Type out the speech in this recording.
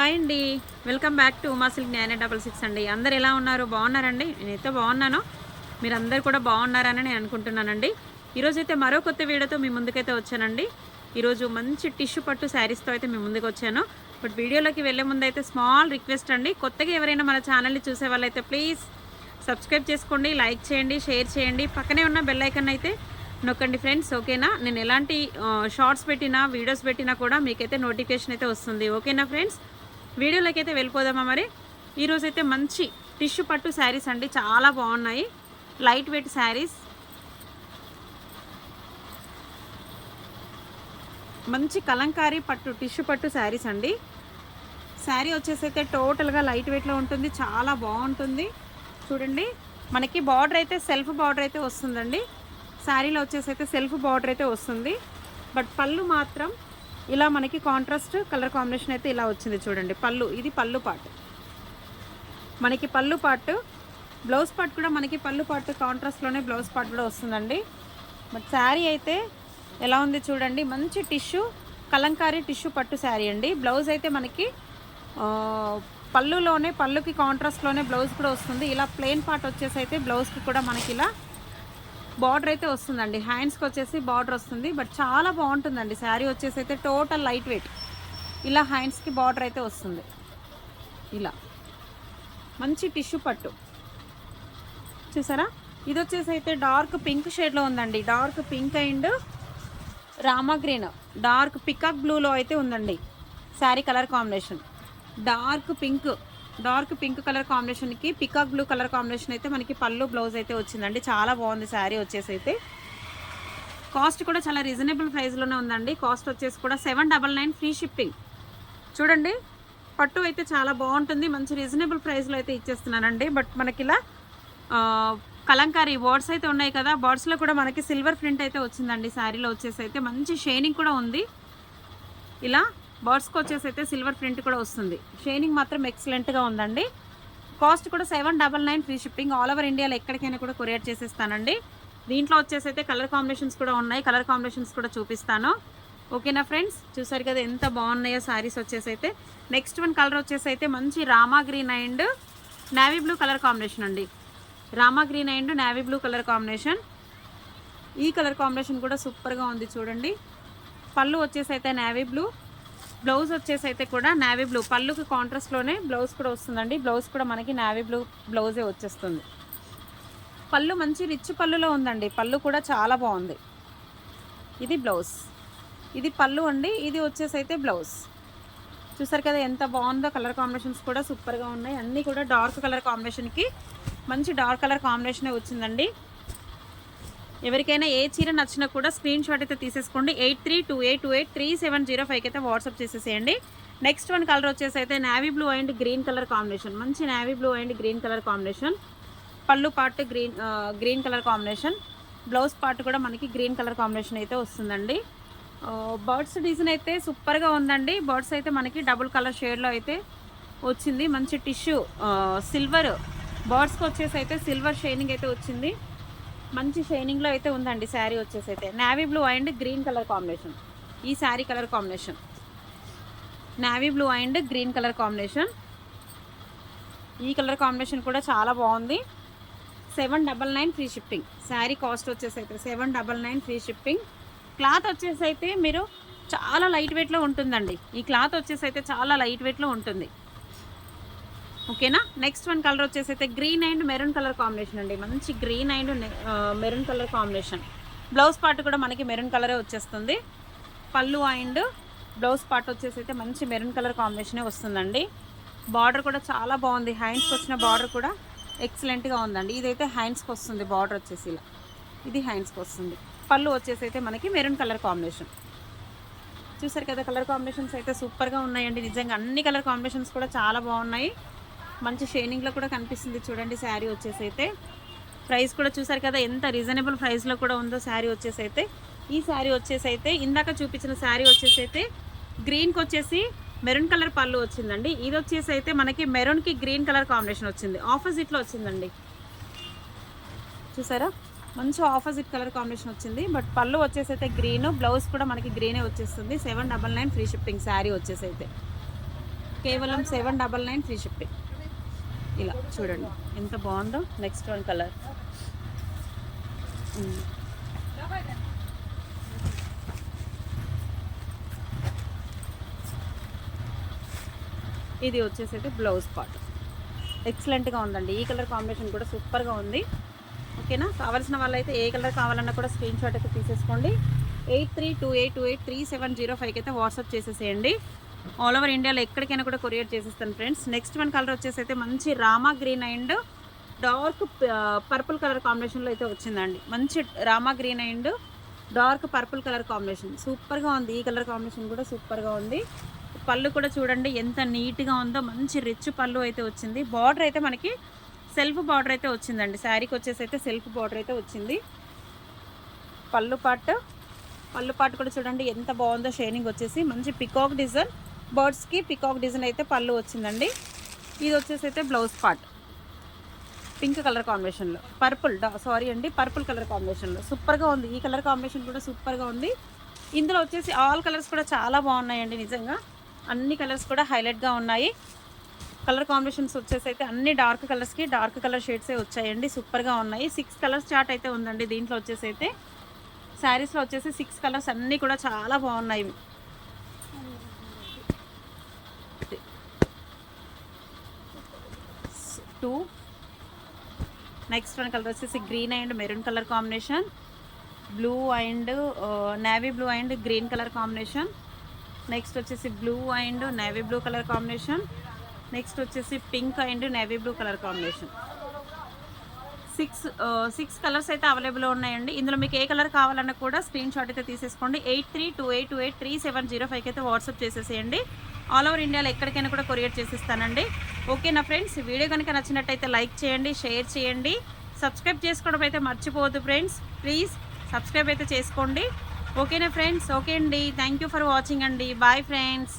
Hi అండి. Welcome back to Uma silk nine double six అండి. అందరు ఎలా ఉన్నారు? బాగున్నారండి? నేనైతే బాగున్నాను. మీరు అందరు కూడా బాగున్నారని నేను అనుకుంటున్నానండి. ఈరోజైతే మరో కొత్త వీడియోతో మీ ముందుకైతే వచ్చానండి. ఈరోజు మంచి టిష్యూ పట్టు శారీస్తో అయితే మీ ముందుకు వచ్చాను. బట్ వీడియోలోకి వెళ్ళే ముందు అయితే స్మాల్ రిక్వెస్ట్ అండి. కొత్తగా ఎవరైనా మన ఛానల్ని చూసే వాళ్ళైతే ప్లీజ్ సబ్స్క్రైబ్ చేసుకోండి లైక్ చేయండి షేర్ చేయండి. పక్కనే ఉన్న బెల్ ఐకన్ అయితే నొక్కండి ఫ్రెండ్స్ ఓకేనా? నేను ఎలాంటి షార్ట్స్ పెట్టినా వీడియోస్ పెట్టినా కూడా మీకైతే నోటిఫికేషన్ అయితే వస్తుంది. ఓకేనా ఫ్రెండ్స్? వీడియోలోకి అయితే వెళ్ళిపోదామా మరి? ఈరోజు అయితే మంచి టిష్యూ పట్టు శారీస్ అండి. చాలా బాగున్నాయి. Light weight saris. మంచి కలంకారీ పట్టు టిష్యూ పట్టు శారీస్ అండి. శారీ వచ్చేసి అయితే టోటల్గా లైట్ వెయిట్లో ఉంటుంది. చాలా బాగుంటుంది. చూడండి. మనకి బార్డర్ అయితే సెల్ఫ్ బార్డర్ అయితే వస్తుందండి. శారీలో వచ్చేసి అయితే సెల్ఫ్ బార్డర్ అయితే వస్తుంది. బట్ పళ్ళు మాత్రం ఇలా మనకి కాంట్రాస్ట్ కలర్ కాంబినేషన్ అయితే ఇలా వచ్చింది చూడండి. పళ్ళు ఇది పళ్ళు పార్ట్ మనకి పళ్ళు పార్ట్ బ్లౌజ్ పార్ట్ కూడా మనకి పళ్ళు పార్ట్ కాంట్రాస్ట్లోనే బ్లౌజ్ పార్ట్ కూడా వస్తుందండి. బట్ శారీ అయితే ఎలా ఉంది చూడండి. మంచి టిష్యూ కలంకారీ టిష్యూ పట్టు శారీ అండి. బ్లౌజ్ అయితే మనకి పళ్ళులోనే పళ్ళుకి కాంట్రాస్ట్లోనే బ్లౌజ్ కూడా వస్తుంది. ఇలా ప్లెయిన్ పార్ట్ వచ్చేసి అయితే బ్లౌజ్కి కూడా మనకి ఇలా బార్డర్ అయితే వస్తుందండి. హ్యాండ్స్కి వచ్చేసి బార్డర్ వస్తుంది. బట్ చాలా బాగుంటుందండి. శారీ వచ్చేసి అయితే టోటల్ లైట్ వెయిట్ ఇలా హ్యాండ్స్కి బార్డర్ అయితే వస్తుంది. ఇలా. మంచి టిష్యూ పట్టు. చూసారా? ఇది వచ్చేసి అయితే డార్క్ పింక్ షేడ్లో ఉందండి. Dark pink and Rama green dark peacock బ్లూలో అయితే ఉందండి. Sari colour combination dark pink dark pink colour కాంబినేషన్కి పికాక్ బ్లూ కలర్ కాంబినేషన్ అయితే మనకి పళ్ళు బ్లౌజ్ అయితే వచ్చిందండి. చాలా బాగుంది శారీ వచ్చేసి అయితే. కాస్ట్ కూడా చాలా రీజనబుల్ ప్రైస్లోనే ఉందండి. కాస్ట్ వచ్చేసి కూడా seven double nine free shipping. చూడండి పట్టు అయితే చాలా బాగుంటుంది. మంచి రీజనబుల్ ప్రైస్లో అయితే ఇచ్చేస్తున్నానండి. బట్ మనకి ఇలా కలంకారీ బర్డ్స్ అయితే ఉన్నాయి కదా. బర్డ్స్లో కూడా మనకి సిల్వర్ ప్రింట్ అయితే వచ్చిందండి. శారీలో వచ్చేసి అయితే మంచి షైనింగ్ కూడా ఉంది. ఇలా బర్డ్స్కి వచ్చేసి అయితే సిల్వర్ ప్రింట్ కూడా వస్తుంది. షైనింగ్ మాత్రం ఎక్సలెంట్గా ఉందండి. కాస్ట్ కూడా seven double nine free shipping all over ఇండియాలో ఎక్కడికైనా కూడా కొరియర్ చేసేస్తానండి. దీంట్లో వచ్చేసి అయితే కలర్ కాంబినేషన్స్ కూడా ఉన్నాయి. కలర్ కాంబినేషన్స్ కూడా చూపిస్తాను. ఓకేనా ఫ్రెండ్స్ చూసారు కదా ఎంత బాగున్నాయో శారీస్ వచ్చేసి అయితే. నెక్స్ట్ వన్ కలర్ వచ్చేసి అయితే మంచి Rama green and navy blue colour combination అండి. Rama green and navy blue colour combination ఈ కలర్ కాంబినేషన్ కూడా సూపర్గా ఉంది చూడండి. పళ్ళు వచ్చేసి అయితే నావీ బ్లూ బ్లౌజ్ వచ్చేసి అయితే కూడా నావీ బ్లూ పళ్ళుకి కాంట్రాస్ట్లోనే బ్లౌజ్ కూడా వస్తుందండి. బ్లౌజ్ కూడా మనకి నావీ బ్లూ బ్లౌజే వచ్చేస్తుంది. పళ్ళు మంచి రిచ్ పళ్ళులో ఉందండి. పళ్ళు కూడా చాలా బాగుంది. ఇది బ్లౌజ్ ఇది పళ్ళు అండి. ఇది వచ్చేసి అయితే బ్లౌజ్ చూసారు కదా ఎంత బాగుందో కలర్ కాంబినేషన్స్ కూడా సూపర్గా ఉన్నాయి. అన్నీ కూడా డార్క్ కలర్ కాంబినేషన్కి మంచి డార్క్ కలర్ కాంబినేషనే వచ్చిందండి. ఎవరికైనా ఏ చీర నచ్చినా కూడా స్క్రీన్ షాట్ అయితే తీసేసుకోండి. Eight three two eight two eight three seven zero ఫైవ్కి అయితే వాట్సాప్ చేసేసేయండి. నెక్స్ట్ వన్ కలర్ వచ్చేసి అయితే navy blue and green colour combination మంచి navy blue and green colour combination పళ్ళు part green green colour combination blouse part కూడా మనకి green colour combination అయితే వస్తుందండి. బర్డ్స్ డిజైన్ అయితే సూపర్గా ఉందండి. బర్డ్స్ అయితే మనకి డబుల్ కలర్ షేడ్లో అయితే వచ్చింది. మంచి టిష్యూ సిల్వర్ బర్డ్స్కి వచ్చేసి అయితే సిల్వర్ షైనింగ్ అయితే వచ్చింది. మంచి షైనింగ్లో అయితే ఉందండి శారీ వచ్చేసి అయితే. Navy blue and green colour combination ఈ sari colour combination navy blue and green colour combination ఈ కలర్ కాంబినేషన్ కూడా చాలా బాగుంది. Seven double nine free shipping sari cost వచ్చేసి అయితే seven double nine free shipping cloth వచ్చేసి అయితే మీరు చాలా లైట్ వెయిట్లో ఉంటుందండి. ఈ క్లాత్ వచ్చేసి అయితే చాలా లైట్ వెయిట్లో ఉంటుంది. ఓకేనా? నెక్స్ట్ వన్ కలర్ వచ్చేసి అయితే green and maroon colour combination అండి. మంచి green and maroon colour combination blouse part కూడా మనకి మెరూన్ కలరే వచ్చేస్తుంది. పళ్ళు అండ్ బ్లౌజ్ పార్ట్ వచ్చేసి అయితే మంచి మెరూన్ కలర్ కాంబినేషనే వస్తుందండి. బార్డర్ కూడా చాలా బాగుంది. హ్యాండ్స్కి వచ్చిన బార్డర్ కూడా ఎక్సలెంట్గా ఉందండి. ఇదైతే హ్యాండ్స్కి వస్తుంది బార్డర్ వచ్చేసి ఇలా. ఇది హ్యాండ్స్కి వస్తుంది. పళ్ళు వచ్చేసి అయితే మనకి మెరూన్ కలర్ కాంబినేషన్ చూసారు కదా కలర్ కాంబినేషన్స్ అయితే సూపర్గా ఉన్నాయండి. నిజంగా అన్ని కలర్ కాంబినేషన్స్ కూడా చాలా బాగున్నాయి. మంచి షైనింగ్లో కూడా కనిపిస్తుంది చూడండి శారీ వచ్చేసి అయితే ప్రైస్ కూడా చూసారు కదా ఎంత రీజనబుల్ ప్రైస్లో కూడా ఉందో శారీ వచ్చేసి అయితే ఈ శారీ వచ్చేసి అయితే ఇందాక చూపించిన శారీ వచ్చేసి అయితే గ్రీన్కి వచ్చేసి మెరూన్ కలర్ పళ్ళు వచ్చిందండి. ఇది వచ్చేసి అయితే మనకి మెరూన్కి గ్రీన్ కలర్ కాంబినేషన్ వచ్చింది. ఆపోజిట్లో వచ్చిందండి. చూసారా? మంచి ఆపోజిట్ కలర్ కాంబినేషన్ వచ్చింది. బట్ పళ్ళు వచ్చేసి అయితే గ్రీన్ బ్లౌజ్ కూడా మనకి గ్రీనే వచ్చేస్తుంది. Seven double nine free shipping sari వచ్చేసి అయితే కేవలం seven double nine free shipping ఇలా చూడండి. ఎంత బాగుందో. నెక్స్ట్ వన్ కలర్ ఇది వచ్చేసి అయితే బ్లౌజ్ పార్ట్ ఎక్సలెంట్గా ఉందండి. ఈ కలర్ కాంబినేషన్ కూడా సూపర్గా ఉంది. ఓకేనా కావాల్సిన వాళ్ళైతే ఏ కలర్ కావాలన్నా కూడా స్క్రీన్ షాట్ అయితే తీసేసుకోండి. Eight three two eight two eight three seven zero ఫైవ్కి అయితే వాట్సాప్ చేసేసేయండి. ఆల్ ఓవర్ ఇండియాలో ఎక్కడికైనా కూడా కొరియర్ చేసేస్తాను ఫ్రెండ్స్. నెక్స్ట్ వన్ కలర్ వచ్చేసి అయితే మంచి Rama green and dark purple colour కాంబినేషన్లో అయితే వచ్చిందండి. మంచి Rama green and dark purple colour combination. సూపర్గా ఉంది. ఈ కలర్ కాంబినేషన్ కూడా సూపర్గా ఉంది. పళ్ళు కూడా చూడండి ఎంత నీట్గా ఉందో మంచి రిచ్ పళ్ళు అయితే వచ్చింది. బార్డర్ అయితే మనకి సెల్ఫ్ బార్డర్ అయితే వచ్చిందండి. శారీకి వచ్చేసి అయితే సెల్ఫ్ బార్డర్ అయితే వచ్చింది. పళ్ళు పాటు పళ్ళు పాటు కూడా చూడండి ఎంత బాగుందో షైనింగ్ వచ్చేసి మంచి పికాక్ డిజైన్. బర్డ్స్కి పికాక్ డిజైన్ అయితే పళ్ళు వచ్చిందండి. ఇది వచ్చేసి అయితే బ్లౌజ్ పార్ట్ పింక్ కలర్ కాంబినేషన్లో పర్పుల్ సారీ అండి పర్పుల్ కలర్ కాంబినేషన్లో సూపర్గా ఉంది. ఈ కలర్ కాంబినేషన్ కూడా సూపర్గా ఉంది. ఇందులో వచ్చేసి ఆల్ కలర్స్ కూడా చాలా బాగున్నాయండి నిజంగా. అన్ని కలర్స్ కూడా హైలైట్గా ఉన్నాయి. కలర్ కాంబినేషన్స్ వచ్చేసి అయితే అన్ని డార్క్ కలర్స్కి డార్క్ కలర్ షేడ్సే వచ్చాయండి. సూపర్గా ఉన్నాయి. సిక్స్ కలర్స్ చార్ట్ అయితే ఉందండి దీంట్లో వచ్చేసి అయితే. శారీస్లో వచ్చేసి సిక్స్ కలర్స్ అన్నీ కూడా చాలా బాగున్నాయి. టూ. నెక్స్ట్ వన్ కలర్ వచ్చేసి green and maroon colour combination blue and navy blue and green colour combination next వచ్చేసి blue and navy blue colour combination next వచ్చేసి pink and navy blue colour combination six six colours అయితే available ఉన్నాయండి. ఇందులో మీకు ఏ colour కావాలన్నా కూడా screen shot అయితే తీసేసుకోండి. Eight three two eight two eight three seven zero ఫైవ్కి అయితే వాట్సాప్ చేసేసేయండి. ఆల్ ఓవర్ ఇండియాలో ఎక్కడికైనా కూడా కొరియర్ చేసిస్తానండి. ఓకే నా ఫ్రెండ్స్ వీడియో కనుక నచ్చినట్టయితే లైక్ చేయండి షేర్ చేయండి. సబ్స్క్రైబ్ చేసుకోవడం అయితే మర్చిపోవద్దు ఫ్రెండ్స్. ప్లీజ్ సబ్స్క్రైబ్ అయితే చేసుకోండి. ఓకేనా ఫ్రెండ్స్ ఓకే అండి. థ్యాంక్ యూ ఫర్ వాచింగ్ అండి. Bye friends.